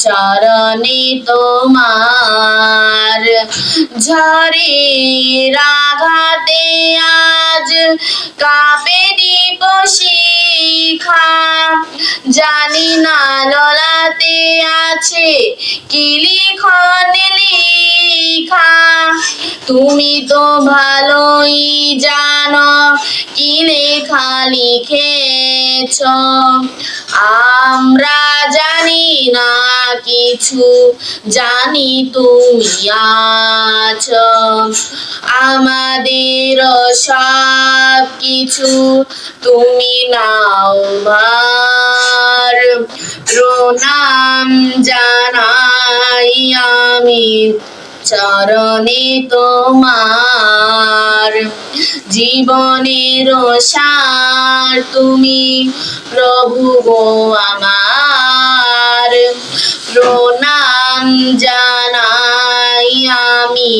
চরণে তোমার। ঝরে রাঘাতে আজ দীপ শিখা। জানি না ললাতে আছে কি লিখন লিখা। তুমি তো ভালোই জানো কি লেখা লিখেছ। আমরা জানি না কিছু জানি তুমি আছো। আমাদের সব কিছু তুমি নাও ভার প্রণাম জানাই আমি চরণে তোমার। জীবনের সার তুমি প্রভু গো আমার প্রণাম জানাই আমি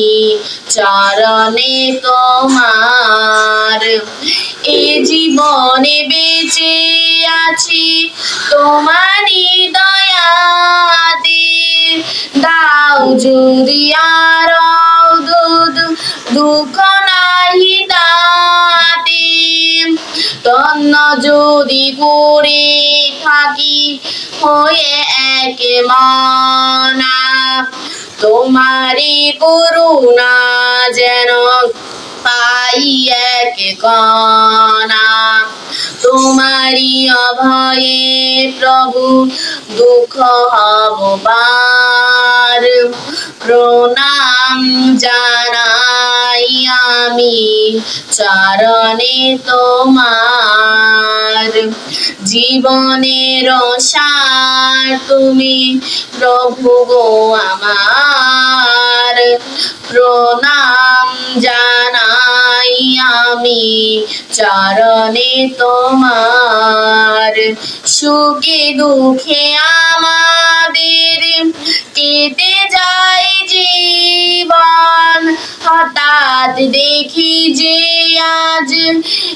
চরণে তোমার। এ জীবনে বেঁচে আছি তোমারই দয়াতে দাও যদি আর দুধ দুঃখ নাহি তাতে। তন্ন যদি করে থাকি, হয়ে এক মানা তোমারই করুণা যেন পাই এক কণা। তোমারি অভয়ে প্রভু দুঃখ হব প্রণাম জানাই আমি চরণে তোমার। জীবনের সার তুমি প্রভু গো আমার। প্রণাম জানাই আমি চরণে তোমার। সুখে দুঃখে আমাদের কেটে যায় জীবন হঠাৎ দেখি যে আজ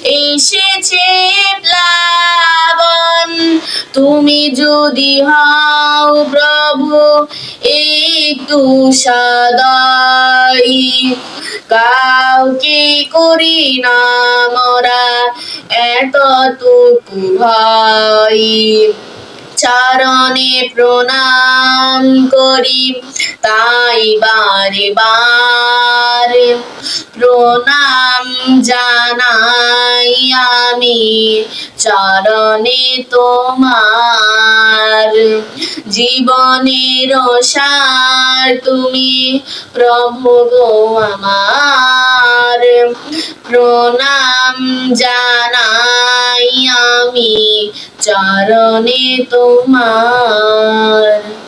এসেছে প্লাবন। তুমি যদি হও প্রভু, একটু সদয়। কাউকে করি না মরা, এতটুকু ভয়। চরণে প্রণাম করি। তাই বারে বার প্রণাম জানাই আমি, চরণে তোমার। জীবনের সার তুমি প্রভু গো আমার। প্রণাম জানাই আমি, চরণে তোমার।